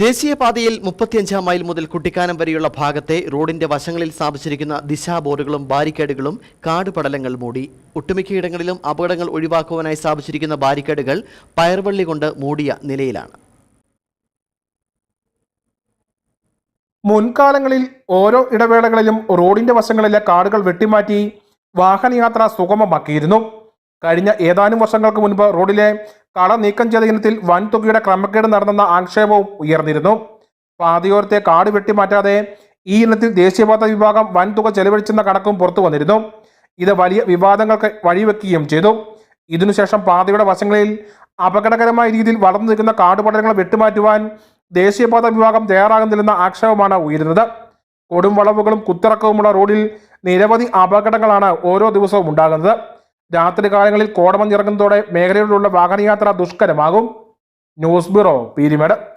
ദേശീയപാതയിൽ മുപ്പത്തിയഞ്ചാം മൈൽ മുതൽ കുട്ടിക്കാനം വരെയുള്ള ഭാഗത്തെ റോഡിന്റെ വശങ്ങളിൽ സ്ഥാപിച്ചിരിക്കുന്ന ദിശാ ബോർഡുകളും ബാരിക്കേഡുകളും കാട് പടലങ്ങൾ മൂടി ഒട്ടുമിക്കയിടങ്ങളിലും അപകടങ്ങൾ ഒഴിവാക്കുവാനായി സ്ഥാപിച്ചിരിക്കുന്ന ബാരിക്കേഡുകൾ പയർവള്ളി കൊണ്ട് മൂടിയ നിലയിലാണ്. മുൻകാലങ്ങളിൽ ഓരോ ഇടവേളകളിലും റോഡിന്റെ വശങ്ങളിലെ കാടുകൾ വെട്ടിമാറ്റി വാഹനയാത്ര സുഗമമാക്കിയിരുന്നു. കഴിഞ്ഞ ഏതാനും വർഷങ്ങൾക്ക് മുൻപ് റോഡിലെ കള നീക്കം ചെയ്ത ഇനത്തിൽ വൻതുകയുടെ ക്രമക്കേട് നടന്നെന്ന ആക്ഷേപവും ഉയർന്നിരുന്നു. പാതയോരത്തെ കാട് വെട്ടിമാറ്റാതെ ഈ ഇനത്തിൽ ദേശീയപാത വിഭാഗം വൻതുക ചെലവഴിച്ചെന്ന കണക്കും പുറത്തു വന്നിരുന്നു. ഇത് വലിയ വിവാദങ്ങൾക്ക് വഴിവെക്കുകയും ചെയ്തു. ഇതിനുശേഷം പാതയുടെ വശങ്ങളിൽ അപകടകരമായ രീതിയിൽ വളർന്നു നിൽക്കുന്ന കാടുപടലങ്ങൾ വെട്ടിമാറ്റുവാൻ ദേശീയപാത വിഭാഗം തയ്യാറാകുന്നില്ലെന്ന ആക്ഷേപമാണ് ഉയരുന്നത്. കൊടും വളവുകളും കുത്തിറക്കവുമുള്ള റോഡിൽ നിരവധി അപകടങ്ങളാണ് ഓരോ ദിവസവും ഉണ്ടാകുന്നത്. രാത്രി കാലങ്ങളിൽ കോടമഞ്ഞിറങ്ങുന്നതോടെ മേഖലയിലുള്ള വാഹനയാത്ര ദുഷ്കരമാകും. News bureau Peermade.